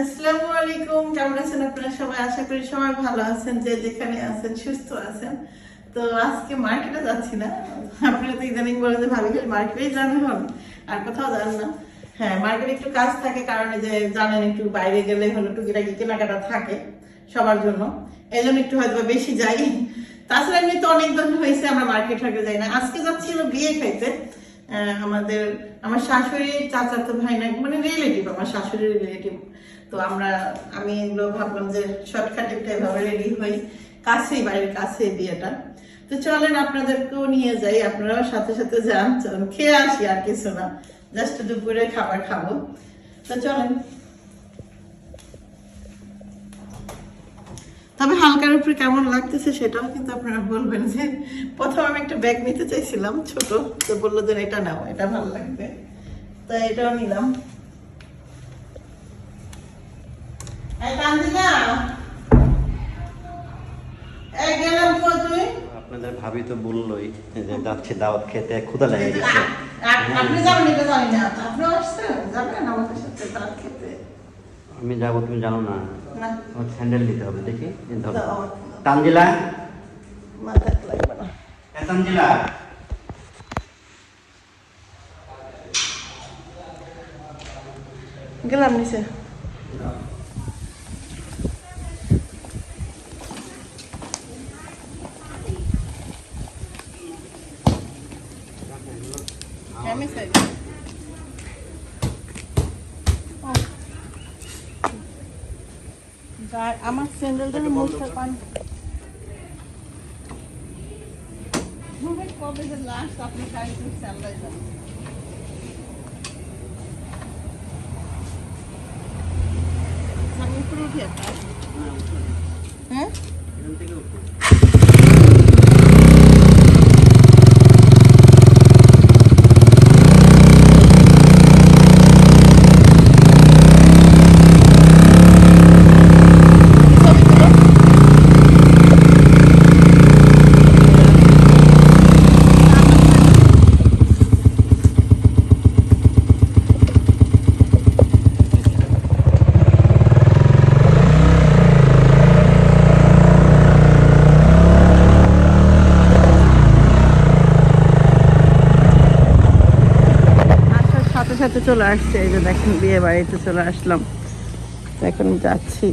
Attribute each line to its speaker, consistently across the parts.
Speaker 1: আসসালামু আলাইকুম, কেমন আছেন আপনারা সবাই? আশা করি সবাই ভালো আছেন, যে যেখানে আছেন, সুস্থ আছেন। তো আজকে মার্কেটে যাচ্ছি না। আপনারা তো ইদানিং বলে যে ভাবি, খালি মার্কেটেই যান এখন আর কোথাও যান না। হ্যাঁ মার্কেটে একটু কাজ থাকে, কারণে যে জানেন, একটু বাইরে গেলে হলো টুকিটাকি কেনাকাটা থাকে সবার জন্য। এই জন্য একটু হয়তো বেশি যাই। তাছাড়া এমনি তো অনেক হয়েছে, আমরা মার্কেট ফার্কেট যাই না। আজকে যাচ্ছি হলো বিয়ে খাইতে। আমাদের, আমার শাশুড়ি চাচাতো ভাই না মানে রিলেটিভ আমার শাশুড়ির রিলেটিভ তো আমরা, আমি এগুলো ভাবলাম যে শর্টকাট একটা এভাবে রেডি হই। কাছেই, বাড়ির কাছে বিয়েটা। তো চলেন, আপনাদেরকেও নিয়ে যাই। আপনারাও সাথে সাথে যান, চলুন, খেয়ে আসি আর কিছু না। জাস্ট দুপুরে খাবার খাব। তো চলেন। তবে হালকার উপরে কেমন লাগতেছে সেটাও কিন্তু আপনারা বলবেন যে প্রথম আমি একটা ব্যাগ নিতে চাইছিলাম ছোট তো বলল যে এটা নাও এটা ভালো লাগবে। তো এটাও নিলাম। এই গেলাম কই
Speaker 2: আপনাদের ভাবি তো বললোই যে যাচ্ছে দাওয়াত খেতে ক্ষুদা লেগে গেছে।
Speaker 1: আ- আ- আপনি যাবেন এটা জানি না। আপনি আসছেন? যাবেন আমাদের সাথে ভাত খেতে?
Speaker 2: আমি যাব তুমি জানো না।
Speaker 1: না
Speaker 2: আমার স্যান্ডেল নিতে হবে দেখি এই ধরো।
Speaker 1: দাও।
Speaker 2: তানজিলা
Speaker 1: মাথা লাগবে না
Speaker 2: এ তানজিলা
Speaker 1: গেলাম নিচে আমার স্যান্ডেলটা মুখটা পান কবে যে লাস্ট আপনি খাইছেন স্যান্ডেল একটা হ্যাঁ? চলে আসছে, এই যে দেখেন বিয়ে বাড়িতে চলে আসলাম। এখন যাচ্ছি।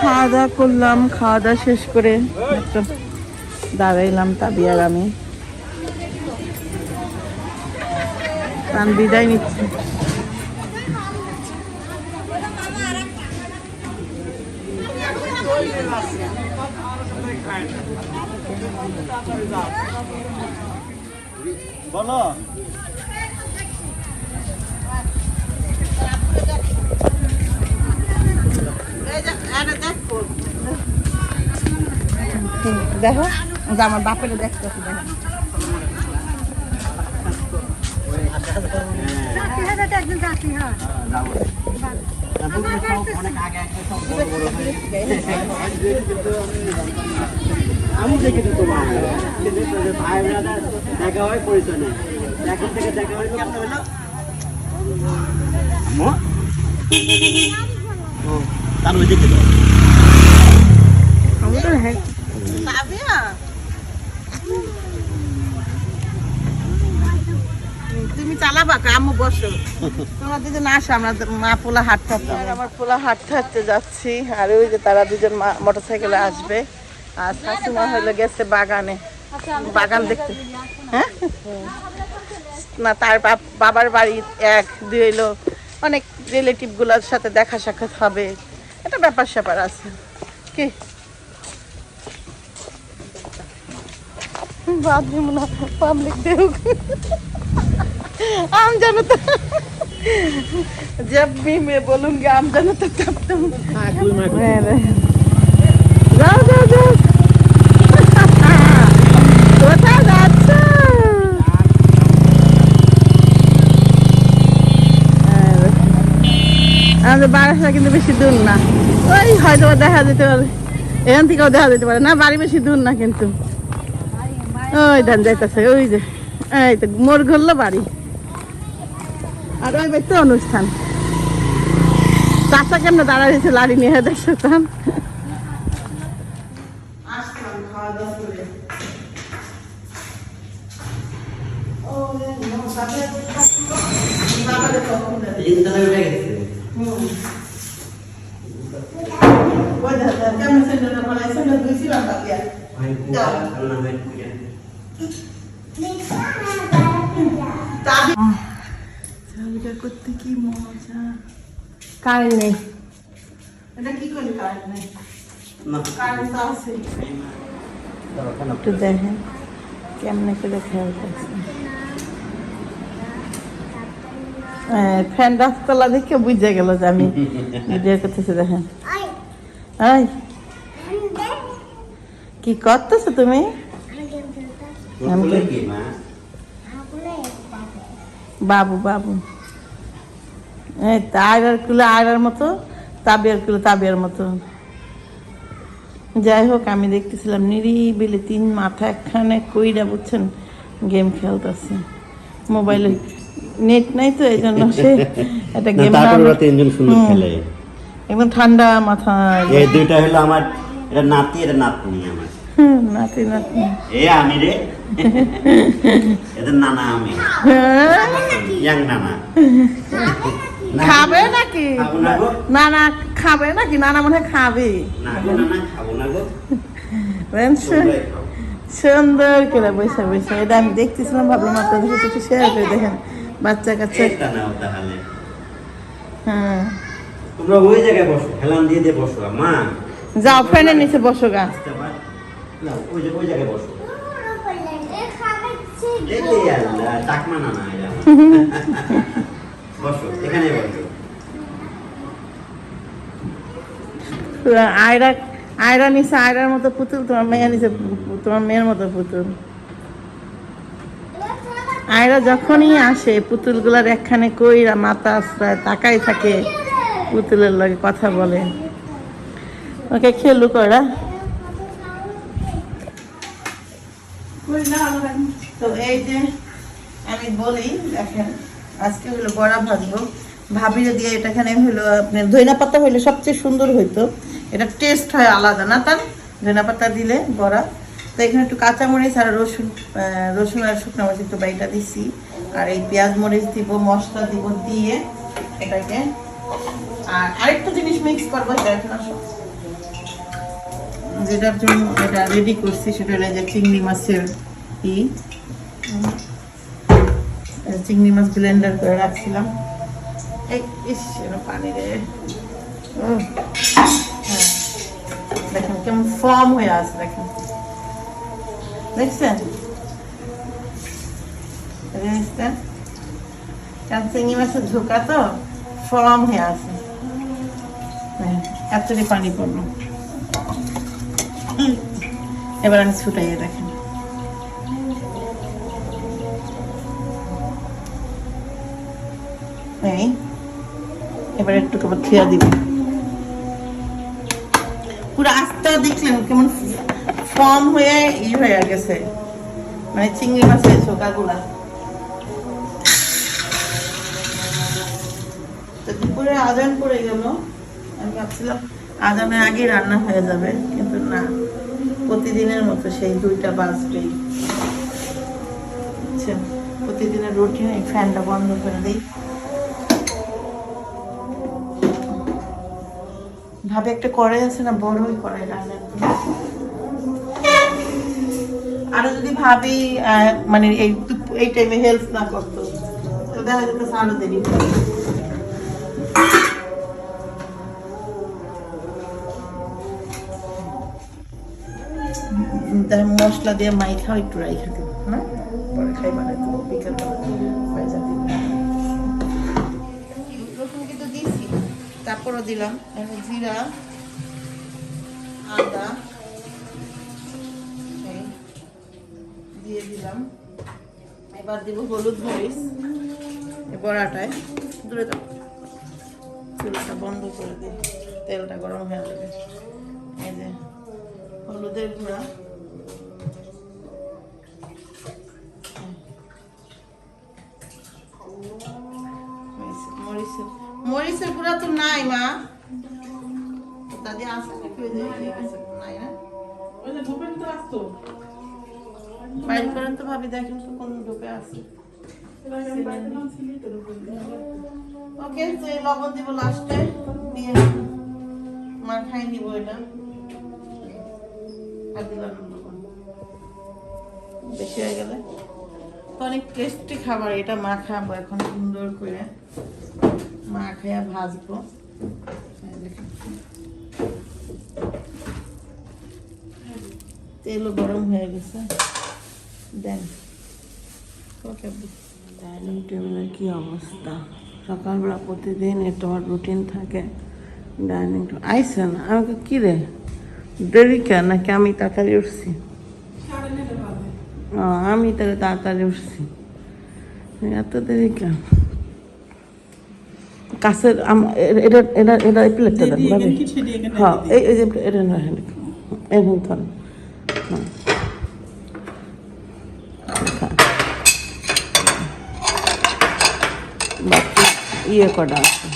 Speaker 1: খাওয়া দাওয়া করলাম, খাওয়া দাওয়া শেষ করে দাঁড়াইলাম তাবি আর আমি বিদায় নিচ্ছি।
Speaker 2: বলো।
Speaker 1: দেখো আমার বাপের দেখতে দেখো।
Speaker 2: আমি দেখেছি তোমার। ভাই দেখা হয়, পরিচয় নেই। এখন থেকে দেখা হয়, কেমন হলো? ওই দিকে
Speaker 1: হ্যাঁ। তুমি চালাবা আম্মু বসো। তোমার যদি না আসো আমরা মা পোলা হাঁটতে আমার পোলা হাঁটতে হাঁটতে যাচ্ছি আর ওই যে তারা দুজন মোটর সাইকেলে আসবে। আর শাশুমা গেছে বাগানে। বাগান দেখতে। হ্যাঁ? না তার বাপ- বাবার বাড়ি এক দুই হইল অনেক রিলেটিভগুলোর সাথে দেখা সাক্ষাৎ হবে। একটা ব্যাপার স্যাপার আছে কি বাদ দিব না পাবলিক দেখুক आम जाना तो जब भी मैं बोलूंगी आम जाना तो तब तुम मैं नहीं। जाओ जाओ जाओ আমাদের বারাসা কিন্তু বেশি দূর না। ওই হয়তো দেখা যেতে পারে। এখান থেকেও দেখা যেতে পারে। না, বাড়ি বেশি দূর না কিন্তু। ওই ধান যাইতেছে, ওই যে, এই তো মোর ঘুরলো বাড়ি। আর ওই ব্যক্তি অনুষ্ঠান।
Speaker 3: চাষা কেমনে দাঁড়াইছে লাড়ি নিয়ে দেখছ তখন
Speaker 1: আসলাম খাওয়া দাওয়া করে ও বাবা বাবারে তখন হুম ওই দাদা কেমন সেন্টারটা বলে সেন্টার দিয়েছিলাম বাকিয়া চালটা করতে কি মজা
Speaker 3: কারেন্ট নেই
Speaker 1: এটা কি করে কারেন্ট নেই কারেন্ট তো আছে
Speaker 3: একটু দেখেন কেমনে করে খেলতেছে ফ্যান রাস্তালা দেখে বুঝে গেল যে আমি ভিডিও করতেছি দেখেন। এই কি করতেছো তুমি? বাবু। বাবু এই তো আয়রার কুলে আয়রার মতো তাবিয়ার কুলে তাবিয়ার মতো। যাই হোক আমি দেখতেছিলাম নিরিবিলি তিন মাথা একখানে কইরা বুঝছেন গেম খেলতেছে। মোবাইলে নেট নাই তো এই জন্য সে একটা গেম
Speaker 2: তিনজন সুন্দর খেলে।
Speaker 3: একদম ঠান্ডা মাথা।
Speaker 2: এই দুইটা হলো আমার এটা নাতি এটা নাতনি আমার।
Speaker 3: নাতি নাতি
Speaker 2: এ আমি রে। এদের নানা
Speaker 3: হ্যাঁ?
Speaker 2: ইয়াং নানা।
Speaker 3: খাবে নাকি?
Speaker 2: খাবে
Speaker 3: নাকি? নানা মনে খাবে। সুন্দর করে বসে বসে এটা আমি দেখতেছিলাম ভাবলাম আপনাদের সাথে শেয়ার করে দেখেন। বাচ্চা কাচ্চা
Speaker 2: একটা নাও তাহলে।
Speaker 3: হ্যাঁ।
Speaker 2: তোমরা ওই জায়গায় বসো হেলান দিয়ে দিয়ে বসো মা।
Speaker 3: যাও ফ্যানের নিচে বসো গা।
Speaker 2: না ওই যে- ওই জায়গায় বসো।
Speaker 3: আয়রা আয়রা নিচে আয়রার মতো পুতুল তোমার মেয়ের নিচে তোমার মেয়ের মতো পুতুল। আয়রা যখনই আসে, পুতুলগুলার একখানে কইরা মাথা আশ্রয় তাকাই থাকে, পুতুলের লগে কথা বলে। ওকে, খেলু করা
Speaker 1: তো এই যে আমি বলি, দেখেন, আজকে হলো বড়া ভাজবো। ভাবিরে দিয়ে এটা এখানে হলো আপনার পাতা হইলে সবচেয়ে সুন্দর হইতো। এটা টেস্ট হয় আলাদা, না তার? ধইনা পাতা দিলে বড়া তো এখানে একটু কাঁচামরিচ আর রসুন রসুন আর শুকনো মরিচ একটু বাইটা দিছি। আর এই পেঁয়াজ মরিচ দিব, মশলা দিব দিয়ে এটাকে। আর আরেকটা জিনিস মিক্স করব এটা এখন যেটার জন্য এটা রেডি করছি, সেটা হলো যে চিংড়ি মাছের ই। চিংড়ি মাছ ব্লেন্ডার করে রাখছিলাম। ইস পানি রে। হ্যাঁ। দেখেন কেমন ফর্ম হয়ে আছে, দেখেন। দেখছেন জিনিসটা কারণ চিংড়ি মাছের ঝোঁকা তো ফর্ম হয়ে আছে এতটাই পানি পড়ল এবার আমি ছুটাইয়ে দেখেন। এই, এবার একটু কেবল থিয়া দিব। পুরো আস্তে দেখলেন, কেমন ফর্ম হয়ে ই হয়ে গেছে। মানে চিংড়ি মাছের চোকাগুলা তো দুপুরে আজান পড়ে গেল। আমি ভাবছিলাম আজানের আগে রান্না হয়ে যাবে, কিন্তু না। প্রতিদিনের মতো সেই দুইটা বাজবেই। বুঝছেন প্রতিদিনের রুটিন এই ফ্যানটা বন্ধ করে দিই। ভাবে একটা কড়াই আছে না, বড়ই কড়াই জন্য। আরও যদি ভাবি মানে এই এই টাইমে হেল্প না করতো দেখা যেত আরও দেরি তার মশলা দিয়ে মাই খাও একটু রাই দিব না পরে কিন্তু দিয়েছি তারপরও দিলাম জিরা, আদা এই, দিয়ে দিলাম। এবার দিব হলুদ মরিচ বড়াটায়। দূরে দাও। চুলাটা বন্ধ করে দিই তেলটা গরম হয়ে যাবে। এই যে হলুদের গুঁড়া। মরিচের মরিচের গুঁড়া তো নাই মা। দাদি আছে নাকি ওই যে ইয়ে আছে, নাই না বাইর করেন তো ভাবি, দেখেন তো কোন ঢোকে আছে। ওকে, তো এই লবণ দিব লাস্টে দিয়ে মা খাই নিব এটা। আর দিলাম বেশি হয়ে গেলে। তো অনেক টেস্টি খাবার এটা মা খাব এখন সুন্দর করে। মা খাইয়া ভাজবো। তেলও গরম হয়ে গেছে। দেন।
Speaker 3: ডাইনিং টেবিলের কি অবস্থা? সকালবেলা প্রতিদিন এটা আমার রুটিন থাকে ডাইনিং টেবিল। আইসেন আমাকে কি রে? দেরি কেন? নাকি আমি তাড়াতাড়ি উঠছি? আমি তাহলে তাড়াতাড়ি উঠছি। এত দেরি কেন? কাছের এটা এটা এটা এই প্লেটটা দেন হ্যাঁ এই যে এটা এরকম ধরেন। হ্যাঁ। ইয়ে করা আছে?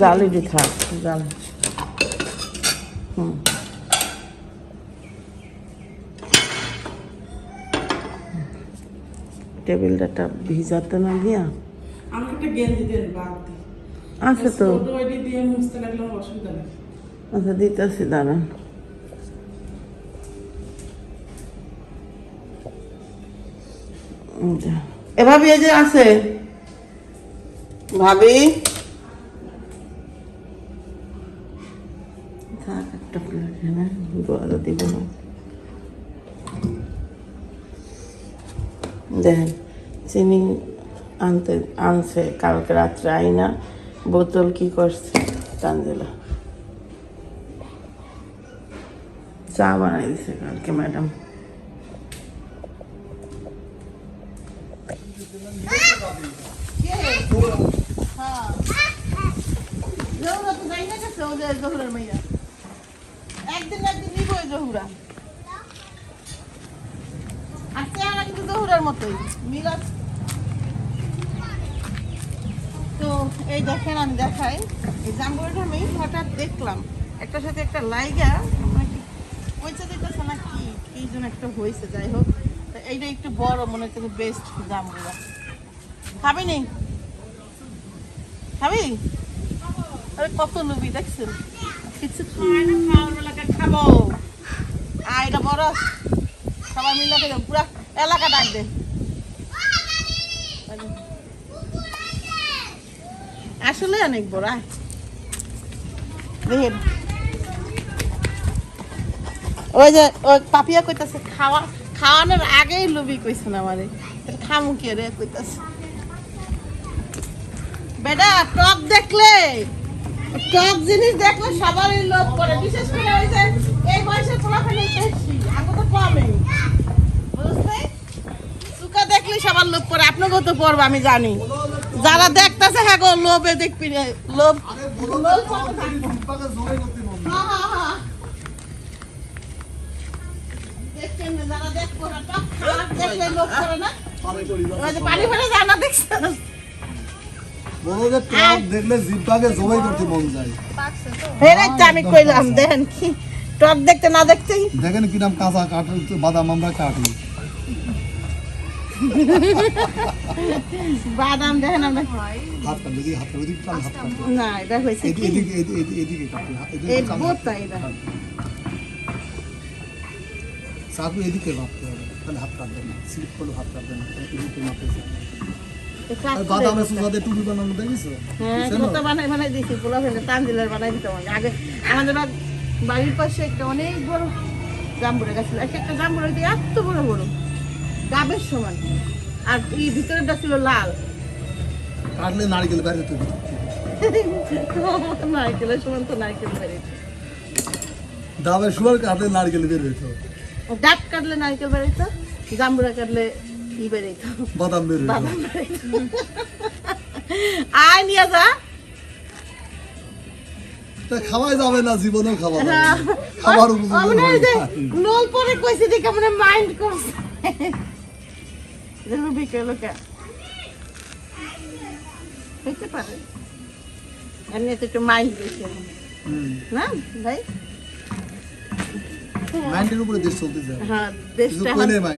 Speaker 3: জালি দিয়ে থাক জাল। হুম। টেবিলটা ভিজাতে না দিয়ে আছে তো। আচ্ছা দিতেছি দাঁড়ান। এই যে। এ ভাবি এই যে আছে? ভাবি? থাক, একটা প্লেট না। দেখেন চিনি আনতে, আনছে, কালকে রাত্রে আইনা বোতল কি করছে? তানজিলা। চা বানাই দিছে কালকে ম্যাডাম।
Speaker 1: ওদের মাইয়া। একদিন একদিন নিব ওই জহুরা। আর কিন্তু জহুরার মতোই। মিরাজ তো এই দেখেন, আমি দেখাই। এই জাম্বুরিটা আমি হঠাৎ দেখলাম। একটার সাথে একটা লাইগা পয়সা দিতেছে না কি কি যেন একটা হয়েছে, যাই হোক। এইটা একটু বড়, মনে হচ্ছে বেস্ট জাম্বুরা খাবি নি? খাবি? আরে কত লুবি দেখছেন? কিছু না খাওয়ার বেলাকে খাব এটা বড়। সবাই মিলে পুরা এলাকা আসলে অনেক বড় ওই যে, ওই পাপিয়া কইতাছে, খাওয়া, খাওয়ানোর আগেই লুবি কইছে না এটা খামু কে রে কইতাছে। বেটা, টক দেখলে। টক জিনিস দেখলে সবারই লোভ করে বিশেষ করে ওই যে এই বয়সে পোলাপানি বেশি আগে তো কমে বুঝলে সুকা দেখলে সবার লোভ করে আপনাকেও তো পড়বে আমি জানি। যারা দেখতেছে হ্যাঁ গো লোভে দেখবি লোভ। যারা দেখব না, টক খাওয়ার দেখলে লোভ করে না? পানি ফেলে যায় না দেখছেন?
Speaker 4: বড়দের টক দেখলে জিব্বাকে জবাই করতে মন যায়।
Speaker 1: হেরাই তো আমি কইলাম দেখেন কি? টক দেখতে না দেখতেই?
Speaker 4: দেখেন কিরাম কাঁচা কাঠ বাদাম আমরা কাটি।
Speaker 1: বাদাম দেখেন আমরা।
Speaker 4: হাত কাটলে এদিকে হাত কাটলে এদিকে টান হাত কাটলে
Speaker 1: না এটা হয়েছে
Speaker 4: এদিকে এদিকে এদিকে এদিকে
Speaker 1: বোতা এটা।
Speaker 4: চাকু এদিকে ভাবতে হবে তাহলে হাত কাটবে না স্লিপ করলে হাত কাটবে না এদিকে মাপে
Speaker 1: এটা
Speaker 4: আর টুপি বানানো দেখেছ
Speaker 1: হ্যাঁ
Speaker 4: বুঝছেন?
Speaker 1: বানাই বানাই দিয়েছি পোলা ফেলে তানজিলের বানাই দিতে আগে আমাদের বাড়ির পাশে একটা অনেক বড় জাম্বুরা গাছ ছিল একটা জাম্বুরা দিয়ে এত বড় বড়। গাবের সমান। আর এই ভিতরেটা ছিল লাল।
Speaker 4: কাটলে নারকেল বাইরে হবে।
Speaker 1: নারকেলের সমান তো নারকেল বেরিয়েছে
Speaker 4: ডাবের সুয়ার কাটলে নারকেল বের হইতো।
Speaker 1: ডাব কাটলে নারকেল জাম্বুরা কাটলে ই
Speaker 4: বাদাম
Speaker 1: বাদাম বেরিয়েছে আয় নিয়ে যা।
Speaker 4: তা খাওয়াই যাবে না খাওয়া
Speaker 1: হ্যাঁ।
Speaker 4: খাবার
Speaker 1: লোল পরে কইছে দেখে মনে মাইন্ড করছে। হইতে পারে। এমনিতে একটু মাইল বেশি
Speaker 4: হুম।
Speaker 1: না ভাই?
Speaker 4: মাইন্ডের উপরে দেশ চলতে যায়
Speaker 1: হ্যাঁ দেশটা
Speaker 4: মাইন্ড